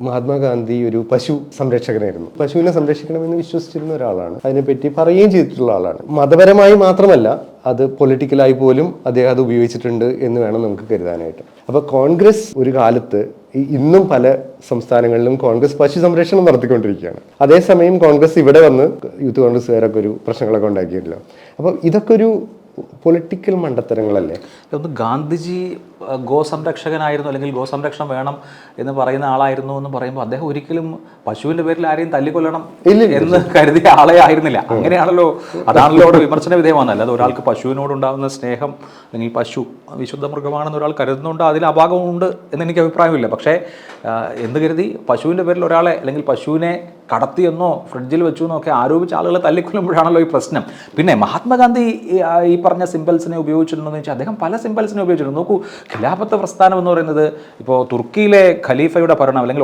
മഹാത്മാഗാന്ധി ഒരു പശു സംരക്ഷകനായിരുന്നു. പശുവിനെ സംരക്ഷിക്കണമെന്ന് വിശ്വസിച്ചിരുന്ന ഒരാളാണ്. അതിനെപ്പറ്റി പറയുകയും ചെയ്തിട്ടുള്ള ആളാണ്. മതപരമായി മാത്രമല്ല അത് പൊളിറ്റിക്കലായി പോലും അദ്ദേഹം അത് ഉപയോഗിച്ചിട്ടുണ്ട് എന്ന് വേണം നമുക്ക് കരുതാനായിട്ട്. അപ്പോൾ കോൺഗ്രസ് ഒരു കാലത്ത് ഇന്നും പല സംസ്ഥാനങ്ങളിലും കോൺഗ്രസ് പശു സംരക്ഷണം നടത്തിക്കൊണ്ടിരിക്കുകയാണ്. അതേസമയം കോൺഗ്രസ് ഇവിടെ വന്ന് യൂത്ത് കോൺഗ്രസ്സുകാരൊക്കെ ഒരു പ്രശ്നങ്ങളൊക്കെ ഉണ്ടാക്കിയിട്ടില്ല. അപ്പോൾ ഇതൊക്കെ ഒരു പൊളിറ്റിക്കൽ മണ്ടത്തരങ്ങളല്ലേ? ഒന്ന് ഗാന്ധിജി ഗോ ഗോസംരക്ഷകനായിരുന്നു അല്ലെങ്കിൽ ഗോസംരക്ഷണം വേണം എന്ന് പറയുന്ന ആളായിരുന്നു എന്ന് പറയുമ്പോൾ അദ്ദേഹം ഒരിക്കലും പശുവിന്റെ പേരിൽ ആരെയും തല്ലിക്കൊല്ലണം എന്ന് കരുതിയ ആളെ ആയിരുന്നില്ല. അങ്ങനെയാണല്ലോ അതാണല്ലോ അവിടെ വിമർശന വിധേയമാണ് അല്ലാതെ ഒരാൾക്ക് പശുവിനോടുണ്ടാകുന്ന സ്നേഹം അല്ലെങ്കിൽ പശു വിശുദ്ധ മൃഗമാണെന്ന് ഒരാൾ കരുതുന്നുണ്ട് അതിൽ അപാകമുണ്ട് എന്ന് എനിക്ക് അഭിപ്രായമില്ല. പക്ഷേ എന്ത് എന്ന് കരുതി? പശുവിന്റെ പേരിൽ ഒരാളെ അല്ലെങ്കിൽ പശുവിനെ കടത്തിയെന്നോ ഫ്രിഡ്ജിൽ വെച്ചു എന്നോ ഒക്കെ ആരോപിച്ച ആളുകളെ തല്ലിക്കൊല്ലുമ്പോഴാണല്ലോ ഈ പ്രശ്നം. പിന്നെ മഹാത്മാഗാന്ധി ഈ- പറഞ്ഞ സിമ്പിൾസിനെ ഉപയോഗിച്ചിട്ടുണ്ടെന്ന് വെച്ചാൽ അദ്ദേഹം പല സിമ്പിൾസിനെ ഉപയോഗിച്ചിട്ടുണ്ട്. നോക്കൂ ഖിലാഫത്ത് പ്രസ്ഥാനം എന്ന് പറയുന്നത് ഇപ്പോൾ തുർക്കിയിലെ ഖലീഫയുടെ ഭരണം അല്ലെങ്കിൽ